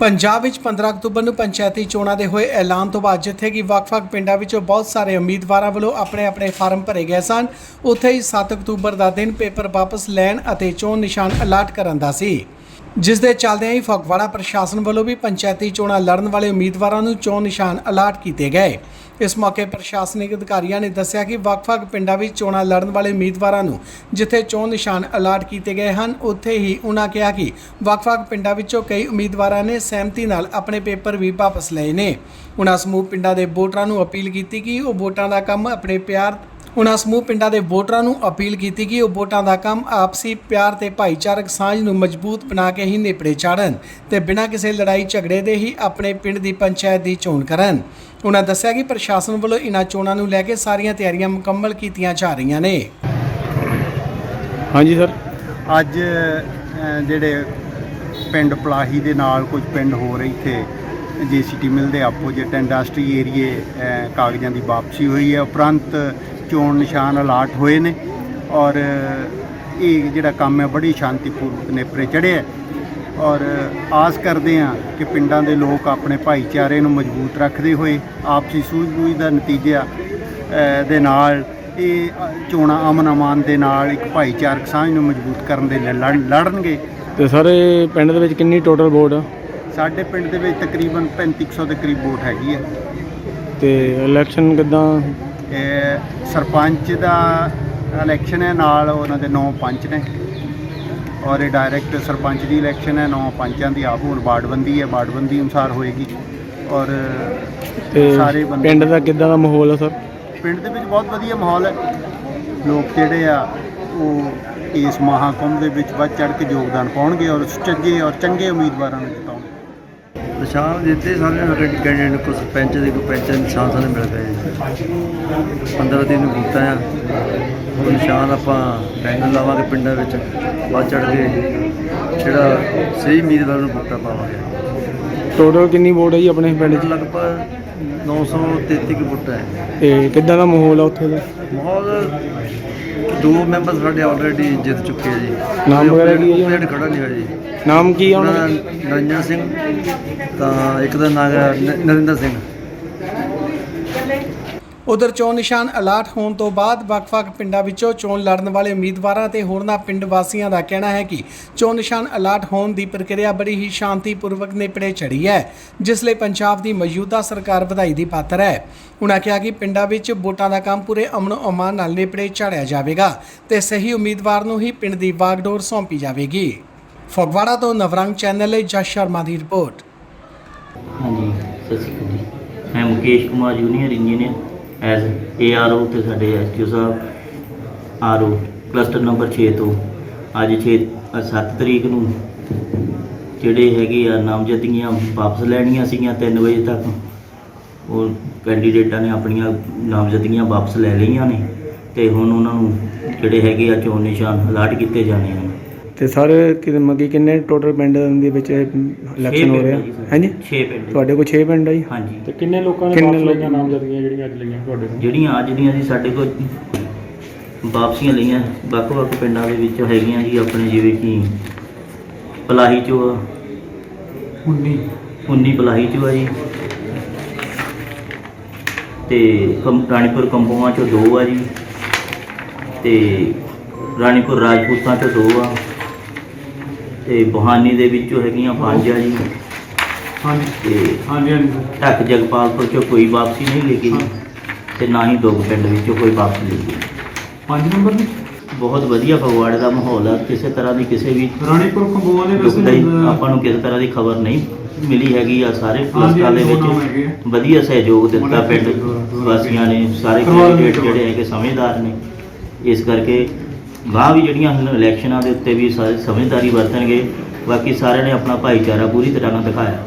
ਪੰਜਾਬ ਵਿੱਚ 15 ਅਕਤੂਬਰ ਨੂੰ ਪੰਚਾਇਤੀ ਚੋਣਾਂ ਦੇ ਹੋਏ ਐਲਾਨ ਤੋਂ ਬਾਅਦ ਜਿੱਥੇ ਕਿ ਵੱਖ-ਵੱਖ ਪਿੰਡਾਂ ਵਿੱਚੋਂ ਬਹੁਤ ਸਾਰੇ ਉਮੀਦਵਾਰਾਂ ਵੱਲੋਂ ਆਪਣੇ-ਆਪਣੇ ਫਾਰਮ ਭਰੇ ਗਏ ਸਨ, ਉੱਥੇ ਹੀ 7 ਅਕਤੂਬਰ ਦਾ ਦਿਨ ਪੇਪਰ ਵਾਪਸ ਲੈਣ ਅਤੇ ਚੋਣ ਨਿਸ਼ਾਨ ਅਲਾਟ ਕਰਨ ਦਾ ਸੀ। ਜਿਸ ਦੇ ਚੱਲਦਿਆਂ ਹੀ ਫਗਵਾੜਾ ਪ੍ਰਸ਼ਾਸਨ ਵੱਲੋਂ ਵੀ ਪੰਚਾਇਤੀ ਚੋਣਾਂ ਲੜਨ ਵਾਲੇ ਉਮੀਦਵਾਰਾਂ ਨੂੰ ਚੋਣ ਨਿਸ਼ਾਨ ਅਲਾਟ ਕੀਤੇ ਗਏ। ਇਸ ਮੌਕੇ ਪ੍ਰਸ਼ਾਸਨਿਕ ਅਧਿਕਾਰੀਆਂ ਨੇ ਦੱਸਿਆ ਕਿ ਵੱਖ-ਵੱਖ ਪਿੰਡਾਂ ਵਿੱਚ ਚੋਣਾਂ ਲੜਨ ਵਾਲੇ ਉਮੀਦਵਾਰਾਂ ਨੂੰ ਜਿੱਥੇ ਚੋਣ ਨਿਸ਼ਾਨ ਅਲਾਟ ਕੀਤੇ ਗਏ ਹਨ, ਉੱਥੇ ਹੀ ਉਹਨਾਂ ਕਿਹਾ ਕਿ ਵੱਖ-ਵੱਖ ਪਿੰਡਾਂ ਵਿੱਚੋਂ ਕਈ ਉਮੀਦਵਾਰਾਂ ਨੇ ਸਹਿਮਤੀ ਨਾਲ ਆਪਣੇ ਪੇਪਰ ਵੀ ਵਾਪਸ ਲਏ ਨੇ। ਉਹਨਾਂ ਸਮੂਹ ਪਿੰਡਾਂ ਦੇ ਵੋਟਰਾਂ ਨੂੰ ਅਪੀਲ ਕੀਤੀ ਕਿ ਉਹ ਵੋਟਾਂ ਦਾ ਕੰਮ ਆਪਣੇ ਪਿਆਰ ਉਨ੍ਹਾਂ ਸਮੂਹ ਪਿੰਡਾਂ ਦੇ ਵੋਟਰਾਂ ਨੂੰ ਅਪੀਲ ਕੀਤੀ ਕਿ ਉਹ ਵੋਟਾਂ ਦਾ ਕੰਮ ਆਪਸੀ ਪਿਆਰ ਤੇ ਭਾਈਚਾਰਕ ਸਾਂਝ ਨੂੰ ਮਜ਼ਬੂਤ ਬਣਾ ਕੇ ਹੀ ਨੇਪੜੇ ਚਾੜਨ ਤੇ ਬਿਨਾਂ ਕਿਸੇ ਲੜਾਈ ਝਗੜੇ ਦੇ ਹੀ ਆਪਣੇ ਪਿੰਡ ਦੀ ਪੰਚਾਇਤ ਦੀ ਚੋਣ ਕਰਨ। ਉਨ੍ਹਾਂ ਦੱਸਿਆ ਕਿ ਪ੍ਰਸ਼ਾਸਨ ਵੱਲੋਂ ਇਨ੍ਹਾਂ ਚੋਣਾਂ ਨੂੰ ਲੈ ਕੇ ਸਾਰੀਆਂ ਤਿਆਰੀਆਂ ਮੁਕੰਮਲ ਕੀਤੀਆਂ ਜਾ ਰਹੀਆਂ ਨੇ। ਹਾਂਜੀ ਸਰ। ਅੱਜ ਜਿਹੜੇ ਪਿੰਡ ਪਲਾਹੀ ਦੇ ਨਾਲ ਕੁਝ ਪਿੰਡ ਹੋਰ ਇੱਥੇ ਜੀਸੀਟੀ ਮਿਲ ਦੇ ਆਪੋਜੀਟ ਇੰਡਸਟਰੀ ਏਰੀਏ ਕਾਗਜ਼ਾਂ ਦੀ ਵਾਪਸੀ ਹੋਈ ਹੈ ਉਪਰੰਤ ਚੋਣ ਨਿਸ਼ਾਨ ਅਲਾਟ ਹੋਏ ਨੇ ਔਰ ਇਹ ਜਿਹੜਾ ਕੰਮ ਹੈ ਬੜੀ ਸ਼ਾਂਤੀਪੂਰਵਕ ਨੇਪਰੇ ਚੜ੍ਹਿਆ ਹੈ। ਔਰ ਆਸ ਕਰਦੇ ਹਾਂ ਕਿ ਪਿੰਡਾਂ ਦੇ ਲੋਕ ਆਪਣੇ ਭਾਈਚਾਰੇ ਨੂੰ ਮਜ਼ਬੂਤ ਰੱਖਦੇ ਹੋਏ ਆਪਸੀ ਸੂਝ-ਬੂਝ ਦਾ ਨਤੀਜਾ ਦੇ ਨਾਲ ਇਹ ਚੋਣਾਂ ਅਮਨ ਅਮਾਨ ਦੇ ਨਾਲ ਇੱਕ ਭਾਈਚਾਰਕ ਸਾਂਝ ਨੂੰ ਮਜ਼ਬੂਤ ਕਰਨ ਦੇ ਲਈ ਲੜ- ਲੜਨਗੇ। ਤੇ ਸਾਰੇ ਪਿੰਡ ਦੇ ਵਿੱਚ ਕਿੰਨੀ ਟੋਟਲ ਵੋਟ ਆ? ਸਾਡੇ ਪਿੰਡ ਦੇ ਵਿੱਚ ਤਕਰੀਬਨ 3500 ਦੇ ਕਰੀਬ ਵੋਟ ਹੈਗੀ ਹੈ। ਤੇ ਇਲੈਕਸ਼ਨ ਕਿਦਾਂ ਸਰਪੰਚ ਦਾ ਇਲੈਕਸ਼ਨ ਹੈ ਨਾਲ ਉਹਨਾਂ ਦੇ ਨੌ ਪੰਚ ਨੇ। ਔਰ ਇਹ ਡਾਇਰੈਕਟ ਸਰਪੰਚ ਦੀ ਇਲੈਕਸ਼ਨ ਹੈ ਨੌ ਪੰਚਾਂ ਦੀ ਆਪ ਹੁਣ ਵਾਰਡਬੰਦੀ ਹੈ ਵਾਰਡਬੰਦੀ ਅਨੁਸਾਰ ਹੋਏਗੀ। ਔਰ ਸਾਰੇ ਪਿੰਡ ਦਾ ਕਿਦਾਂ ਦਾ ਮਾਹੌਲ ਆ ਸਰ? ਪਿੰਡ ਦੇ ਵਿੱਚ ਬਹੁਤ ਵਧੀਆ ਮਾਹੌਲ ਹੈ। ਲੋਕ ਜਿਹੜੇ ਆ ਉਹ ਇਸ ਮਹਾਕੁੰਭ ਦੇ ਵਿੱਚ ਵੱਧ ਚੜ ਕੇ ਯੋਗਦਾਨ ਪਾਉਣਗੇ ਔਰ ਸੁਚੱਜੇ ਔਰ ਚੰਗੇ ਉਮੀਦਵਾਰਾਂ ਨੂੰ ਜਿਤਾਉਣਗੇ। ਨਿਸ਼ਾਨ ਦਿੱਤੇ ਸਾਰੇ ਕੈਂਡੀਡੇਟ ਨੂੰ ਸਰਪੰਚ ਦੇ ਕੋਈ ਪੰਚ ਨਿਸ਼ਾਨ ਸਾਨੂੰ ਮਿਲ ਗਏ। 15 ਦਿਨ ਨੂੰ ਬੂਟਾ ਆ। ਉਹ ਨਿਸ਼ਾਨ ਆਪਾਂ ਬੈਨਰ ਲਾਵਾਂਗੇ ਪਿੰਡਾਂ ਵਿੱਚ, ਵੱਧ ਚੜ ਕੇ, ਜਿਹੜਾ ਸਹੀ ਉਮੀਦਵਾਰ ਨੂੰ ਬੂਟਾ ਪਾਵਾਂਗੇ। ਟੋਟਲ ਕਿੰਨੀ ਵੋਟ ਹੈ ਜੀ ਆਪਣੇ ਪਿੰਡ 'ਚ? ਲਗਭਗ 933 ਕੁ ਬੂਟਾ ਹੈ। ਤੇ ਕਿਦਾਂ ਦਾ ਮਾਹੌਲ ਆ ਉੱਥੇ ਦਾ? ਮਾਹੌਲ ਦੋ ਮੈਂਬਰ ਸਾਡੇ ਆਲਰੇਡੀ ਜਿੱਤ ਚੁੱਕੇ ਆ ਜੀ। ਨਾਮ ਵਗੈਰਾ ਕੀ ਹੈ ਜੀ? ਜਿਹੜਾ ਖੜਾ ਨਹੀਂ ਹੋਇਆ ਜੀ। ਨਾਮ ਕੀ ਆ ਉਹਨਾਂ ਦਾ ਦਾ? ਨਰਿੰਦਰ ਸਿੰਘ ਤਾਂ ਇੱਕ ਦਾ ਨਾਮ ਹੈ ਨ- ਨਰਿੰਦਰ ਸਿੰਘ। ਉਧਰ ਚੋਣ ਨਿਸ਼ਾਨ ਅਲਾਟ ਹੋਣ ਤੋਂ ਬਾਅਦ ਵੱਖ-ਵੱਖ ਪਿੰਡਾਂ ਵਿੱਚੋਂ ਚੋਣ ਲੜਨ ਵਾਲੇ ਉਮੀਦਵਾਰਾਂ ਤੇ ਹੋਰਨਾਂ ਪਿੰਡ ਵਾਸੀਆਂ ਦਾ ਕਹਿਣਾ ਹੈ ਕਿ ਚੋਣ ਨਿਸ਼ਾਨ ਅਲਾਟ ਹੋਣ ਦੀ ਪ੍ਰਕਿਰਿਆ ਬੜੀ ਹੀ ਸ਼ਾਂਤੀਪੂਰਵਕ ਨਿਪੜੇ ਚੜੀ ਹੈ, ਜਿਸ ਲਈ ਪੰਜਾਬ ਦੀ ਮੌਜੂਦਾ ਸਰਕਾਰ ਵਧਾਈ ਦੀ ਪਾਤਰ ਹੈ। ਉਨ੍ਹਾਂ ਕਿਹਾ ਕਿ ਪਿੰਡਾਂ ਵਿੱਚ ਵੋਟਾਂ ਦਾ ਕੰਮ ਪੂਰੇ ਅਮਨ ਅਮਾਨ ਨਾਲ ਨਿਪੜੇ ਚਾੜਿਆ ਜਾਵੇਗਾ ਤੇ ਸਹੀ ਉਮੀਦਵਾਰ ਨੂੰ ਹੀ ਪਿੰਡ ਦੀ ਬਾਗਡੋਰ ਸੌਂਪੀ ਜਾਵੇਗੀ। ਫਗਵਾੜਾ ਤੋਂ ਨਵਰੰਗ ਚੈਨਲ ਲਈ ਜਸ ਸ਼ਰਮਾ ਦੀ ਰਿਪੋਰਟ। ਹਾਂਜੀ, ਸਤਿ ਸ਼੍ਰੀ ਅਕਾਲ ਮੈਂ Mukesh Kumar junior engineer as ARO ਤੇ ਸਾਡੇ STO Sahib RO cluster number 6 ਤੋਂ ਅੱਜ 6 7 ਤਰੀਕ ਨੂੰ ਜਿਹੜੇ ਹੈਗੇ ਆ ਨਾਮਜ਼ਦਗੀਆਂ ਵਾਪਸ ਲੈਣੀਆਂ ਸੀਗੀਆਂ 3 ਵਜੇ ਤੱਕ। ਉਹ ਕੈਂਡੀਡੇਟਾਂ ਨੇ ਆਪਣੀਆਂ ਨਾਮਜ਼ਦਗੀਆਂ ਵਾਪਸ ਲੈ ਲਈਆਂ ਨੇ ਤੇ ਹੁਣ ਉਹਨਾਂ ਨੂੰ ਜਿਹੜੇ ਹੈਗੇ ਆ ਚੋਣ ਨਿਸ਼ਾਨ ਅਲਾਟ ਕੀਤੇ ਜਾਣੇ ਹਨ ਤੇ ਸਰ ਕਿ ਮੱਗੀ ਕਿੰਨੇ ਟੋਟਲ ਪਿੰਡ ਦੇ ਵਿੱਚ ਇਲੈਕਸ਼ਨ ਹੋ ਰਿਹਾ? ਹਾਂਜੀ? 6 ਪਿੰਡ ਤੁਹਾਡੇ ਕੋਲ 6 ਪਿੰਡ ਆ ਜੀ? ਹਾਂਜੀ। ਤੇ ਕਿੰਨੇ ਲੋਕਾਂ ਨੇ ਕਿੰਨੇ ਵਾਪਸ ਲਈਆਂ ਲੋਕਾਂ? ਨਾਮਜ਼ਦਗੀਆਂ ਜਿਹੜੀਆਂ ਅੱਜ ਲਈਆਂ ਤੁਹਾਡੇ ਤੋਂ ਜਿਹੜੀਆਂ ਅੱਜ ਦੀਆਂ ਜੀ ਸਾਡੇ ਕੋਲ ਵਾਪਸੀਆਂ ਲਈਆਂ। ਵੱਖ-ਵੱਖ ਪਿੰਡਾਂ ਦੇ ਵਿੱਚ ਹੈਗੀਆਂ ਜੀ ਆਪਣੇ ਜਿਵੇਂ ਕਿ ਪਲਾਹੀ ਚੋਂ 19 19 ਪਲਾਹੀ ਚੋਂ ਆ ਜੀ। ਤੇ ਕੰ- ਰਾਣੀਪੁਰ ਕੰਬੋਆਂ ਚੋਂ ਦੋ ਆ ਜੀ। ਤੇ ਰਾਣੀਪੁਰ ਰਾਜਪੂਤਾਂ ਚੋਂ ਦੋ ਆ। ਤੇ ਬੁਹਾਨੀ ਦੇ ਵਿੱਚੋਂ ਹੈਗੀਆਂ ਪੰਜ ਆ ਜੀ। ਹਾਂਜੀ। ਤੇ ਹਾਂਜੀ ਹਾਂਜੀ ਢੱਕ ਜਗਪਾਲਪੁਰ ਚੋਂ ਕੋਈ ਵਾਪਸੀ ਨਹੀਂ ਲੈ ਕੇ ਗਈ ਤੇ ਨਾ ਹੀ ਦੋ ਪਿੰਡ ਵਿੱਚੋਂ ਕੋਈ ਵਾਪਸੀ ਲੈ ਗਈ 5 ਨੰਬਰ ਦੀ ਬਹੁਤ ਵਧੀਆ ਫਗਵਾੜੇ ਦਾ ਮਾਹੌਲ ਆ। ਕਿਸੇ ਤਰ੍ਹਾਂ ਦੀ ਕਿਸੇ ਵੀ ਰਾਣੀਪੁਰ ਕੰਬੋਆਂ ਦੇ ਦੁਖਦਾਈ ਆਪਾਂ ਨੂੰ ਕਿਸੇ ਤਰ੍ਹਾਂ ਦੀ ਖਬਰ ਨਹੀਂ ਮਿਲੀ ਹੈਗੀ ਆ ਸਾਰੇ ਪਲਸਟਾਂ ਦੇ ਵਿੱਚ। ਵਧੀਆ ਸਹਿਯੋਗ ਦਿੱਤਾ ਪਿੰਡ ਵਾਸੀਆਂ ਨੇ। ਸਾਰੇ ਕੈਂਡੀਡੇਟ ਜਿਹੜੇ ਹੈਗੇ ਸਮਝਦਾਰ ਨੇ। ਇਸ ਕਰਕੇ ਗਾਂ ਵੀ ਜਿਹੜੀਆਂ ਹਨ ਇਲੈਕਸ਼ਨਾਂ ਦੇ ਉੱਤੇ ਵੀ ਸਾਰੇ ਸਮਝਦਾਰੀ ਵਰਤਣਗੇ, ਬਾਕੀ ਸਾਰਿਆਂ ਨੇ ਆਪਣਾ ਭਾਈਚਾਰਾ ਪੂਰੀ ਤਰ੍ਹਾਂ ਨਾਲ ਦਿਖਾਇਆ।